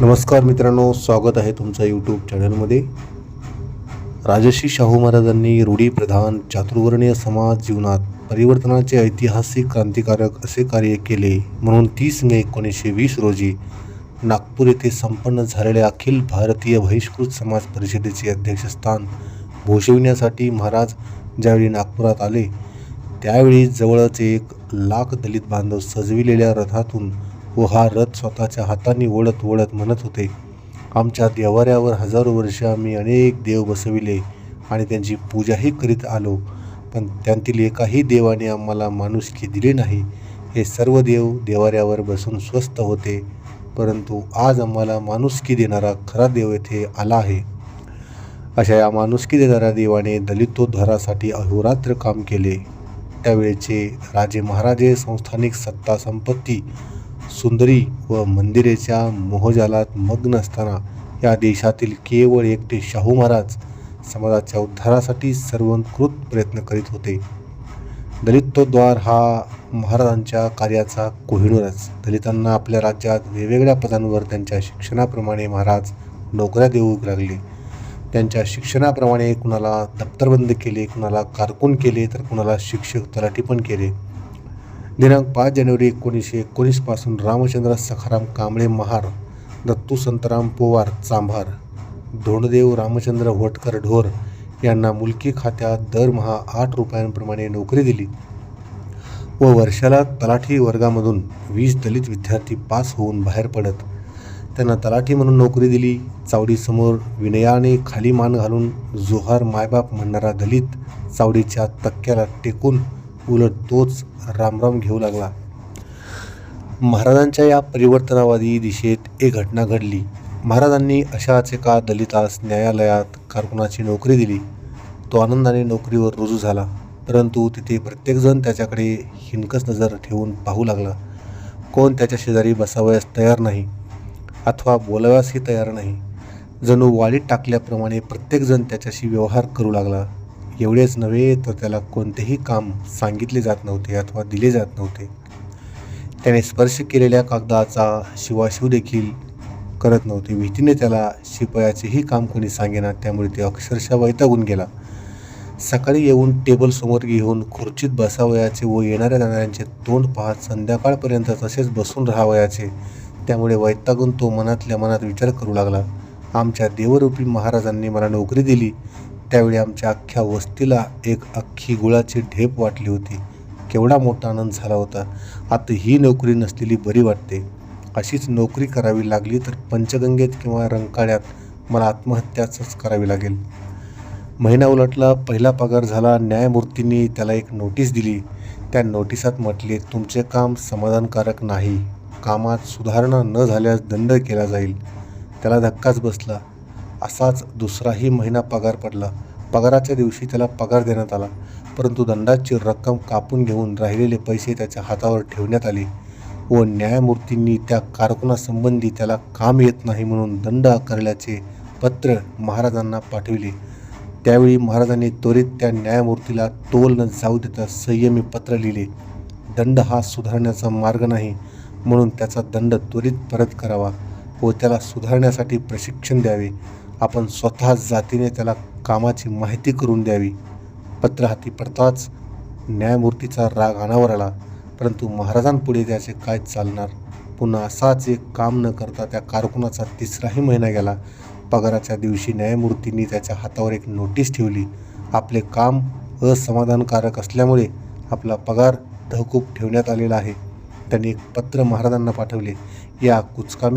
नमस्कार मित्रांनो स्वागत आहे तुमचं यूट्यूब चॅनलमध्ये राजश्री शाहू महाराजांनी रूढीप्रधान चातुर्वर्णीय समाज जीवनात परिवर्तनाचे ऐतिहासिक क्रांतिकारक असे कार्य केले. म्हणून तीस मे एकोणीसशे वीस रोजी नागपूर येथे संपन्न झालेल्या अखिल भारतीय बहिष्कृत समाज परिषदेचे अध्यक्षस्थान भूषविण्यासाठी महाराज ज्यावेळी नागपुरात आले त्यावेळी जवळच एक लाख दलित बांधव सजविलेल्या रथातून व हा रथ स्वतःच्या हाताने ओढत ओढत म्हणत होते. आमच्या देवाऱ्यावर हजारो वर्ष आम्ही अनेक देव बसविले आणि त्यांची पूजाही करीत आलो. पण त्यांतील एकाही देवाने आम्हाला माणुसकी दिली नाही. हे सर्व देव देवाऱ्यावर बसून स्वस्थ होते. परंतु आज आम्हाला माणुसकी देणारा खरा देव येथे आला आहे. अशा या माणुसकी देणाऱ्या देवाने दलितोद्धारासाठी अहोरात्र काम केले. त्यावेळेचे राजे महाराजे संस्थानिक सत्ता संपत्ती सुंदरी व मंदिरेच्या मोहजालात मग्न असताना या देशातील केवळ एकटे शाहू महाराज समाजाच्या उद्धारासाठी सर्वंकृत प्रयत्न करीत होते. दलितोद्वार हा महाराजांच्या कार्याचा कोहिनूरच. दलितांना आपल्या राज्यात वेगवेगळ्या पदांवर त्यांच्या शिक्षणाप्रमाणे महाराज नोकऱ्या देऊ लागले. त्यांच्या शिक्षणाप्रमाणे कुणाला दप्तरबंद केले कुणाला कारकून केले तर कुणाला शिक्षक तलाठी पण केले. दिनांक पाच जानेवारी एकोणीसशे एकोणीसपासून रामचंद्र सखाराम कांबळे महार दत्तू संतराम पोवार चांभार धोंडदेव रामचंद्र वटकर ढोर यांना मुलकी खात्यात दरमहा आठ रुपयांप्रमाणे नोकरी दिली व वर्षाला तलाठी वर्गामधून वीस दलित विद्यार्थी पास होऊन बाहेर पडत त्यांना तलाठी म्हणून नोकरी दिली. चावडीसमोर विनयाने खाली मान घालून जोहार मायबाप म्हणणारा दलित चावडीच्या तक्क्याला टेकून उलट तोच रामराम घेऊ लागला. महाराजांच्या या परिवर्तनावादी दिशेत एक घटना घडली. महाराजांनी अशाच एका दलितास न्यायालयात कारकुनाची नोकरी दिली. तो आनंदाने नोकरीवर रुजू झाला. परंतु तिथे प्रत्येकजण त्याच्याकडे हिनकस नजर ठेवून पाहू लागला. कोण त्याच्या शेजारी बसावयास तयार नाही अथवा बोलाव्यासही तयार नाही. जणू वाळीत टाकल्याप्रमाणे प्रत्येकजण त्याच्याशी व्यवहार करू लागला. एवढेच नव्हे तर त्याला कोणतेही काम सांगितले जात नव्हते अथवा दिले जात नव्हते. त्याने स्पर्श केलेल्या कागदाचा शिवाशिव देखील करत नव्हते. भीतीने त्याला शिपायाचेही काम कोणी सांगेना त्यामुळे ते अक्षरशः वैतागून गेला. सकाळी येऊन टेबलसमोर घेऊन खुर्चीत बसावयाचे व येणाऱ्या जाणाऱ्यांचे तोंड पाहत संध्याकाळपर्यंत तसेच बसून राहावयाचे त्यामुळे वैतागून तो मनातल्या मनात विचार करू लागला. आमच्या देवरूपी महाराजांनी मला नोकरी दिली. त्यावेळी आमच्या अख्ख्या वस्तीला एक अख्खी गुळाची ढेप वाटली होती. केवढा मोठा आनंद झाला होता. आता ही नोकरी नसलेली बरी वाटते. अशीच नोकरी करावी लागली तर पंचगंगेत किंवा रंकाळ्यात मला आत्महत्याच करावी लागेल. महिना उलटला पहिला पगार झाला न्यायमूर्तींनी त्याला एक नोटीस दिली. त्या नोटिसात म्हटले तुमचे काम समाधानकारक नाही. कामात सुधारणा न झाल्यास दंड केला जाईल. त्याला धक्काच बसला. असाच दुसराही महिना पगार पडला. पगाराच्या दिवशी त्याला पगार देण्यात आला. परंतु दंडाची रक्कम कापून घेऊन राहिलेले पैसे त्याच्या हातावर ठेवण्यात आले. व न्यायमूर्तींनी त्या कारकुनासंबंधी त्याला काम येत नाही म्हणून दंड आकारल्याचे पत्र महाराजांना पाठविले. त्यावेळी महाराजांनी त्वरित त्या न्यायमूर्तीला तोल न जाऊ देता संयमी पत्र लिहिले. दंड हा सुधारण्याचा मार्ग नाही म्हणून त्याचा दंड त्वरित परत करावा व त्याला सुधारण्यासाठी प्रशिक्षण द्यावे. आपण स्वतः जातीने त्याला कामाची माहिती करून द्यावी. पत्र हाती पडताच न्यायमूर्तीचा राग अनावर आला. परंतु महाराजांपुढे त्याचे काय चालणार? पुन्हा असाच एक काम न करता त्या कारकुनाचा तिसराही महिना गेला. पगाराच्या दिवशी न्यायमूर्तींनी त्याच्या हातावर एक नोटीस ठेवली. आपले काम असमाधानकारक असल्यामुळे आपला पगार तहकूब ठेवण्यात आलेला आहे. त्यांनी एक पत्र महाराजांना पाठवले. या कुचकामी